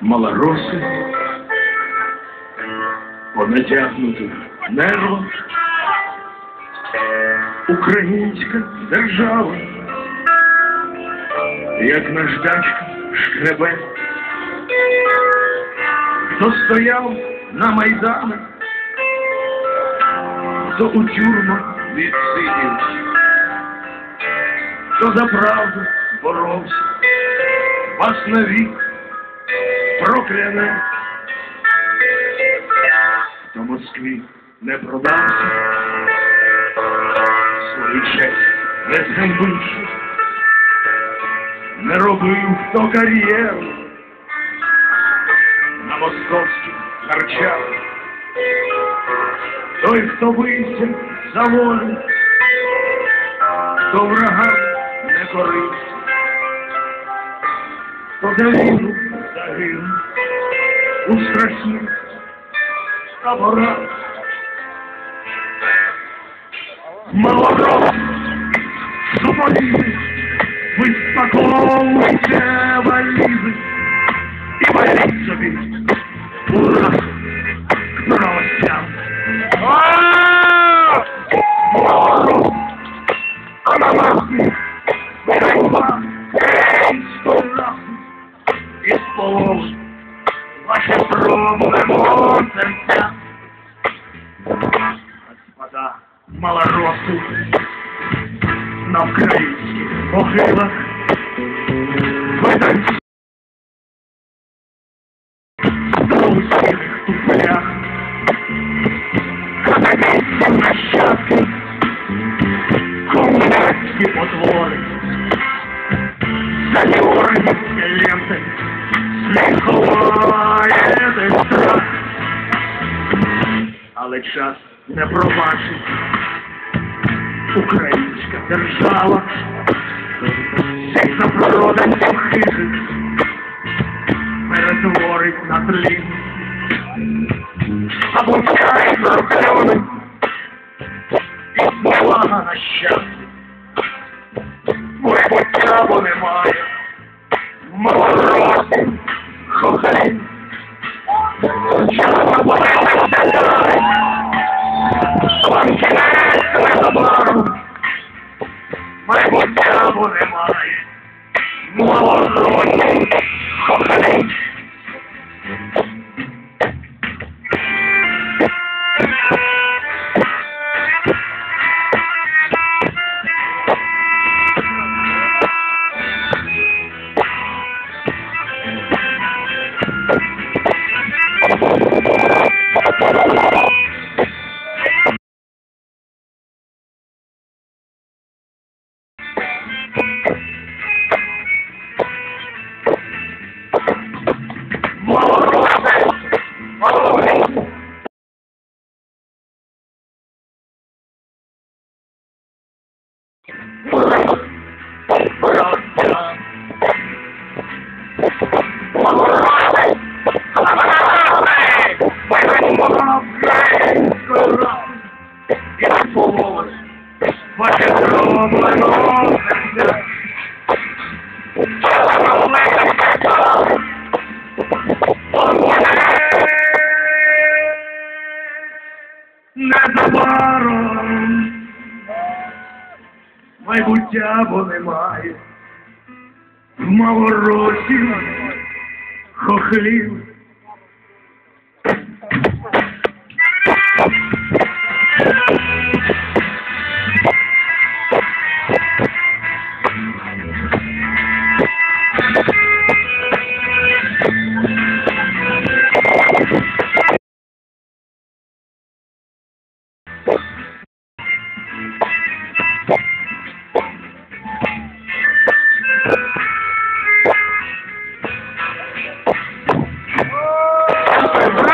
малороси, по натягнутих нервах, українська держава, як наждачка шкребе, хто стояв на майданах, хто у тюрмах відсидів, хто за правду боровся, вас навік прокляне, хто Москві не продався, свою честь не зганьбивши, не робив хто кар'єру. На московських харчах, той, хто бився за волю, хто врагам не корився, хто за війну загинув у страшних таборах. Малорос, зупинили, ви спаковуйте валізи і валіть собі ура к новостям. Малорос, ананасні, Ганьба, української раси із полон ваше пробуємо серця. Господа малороси на українських могилах видать на усіх туфлях. Катається нащадки, комунальські потвори, залюрні Але час не пробачить українська держава, всіх запроданців хижих перетворить на тлін. Облучає прокльони і повага на щастя. Незабаром майбуття бо немає, в малоросі хохлів. Super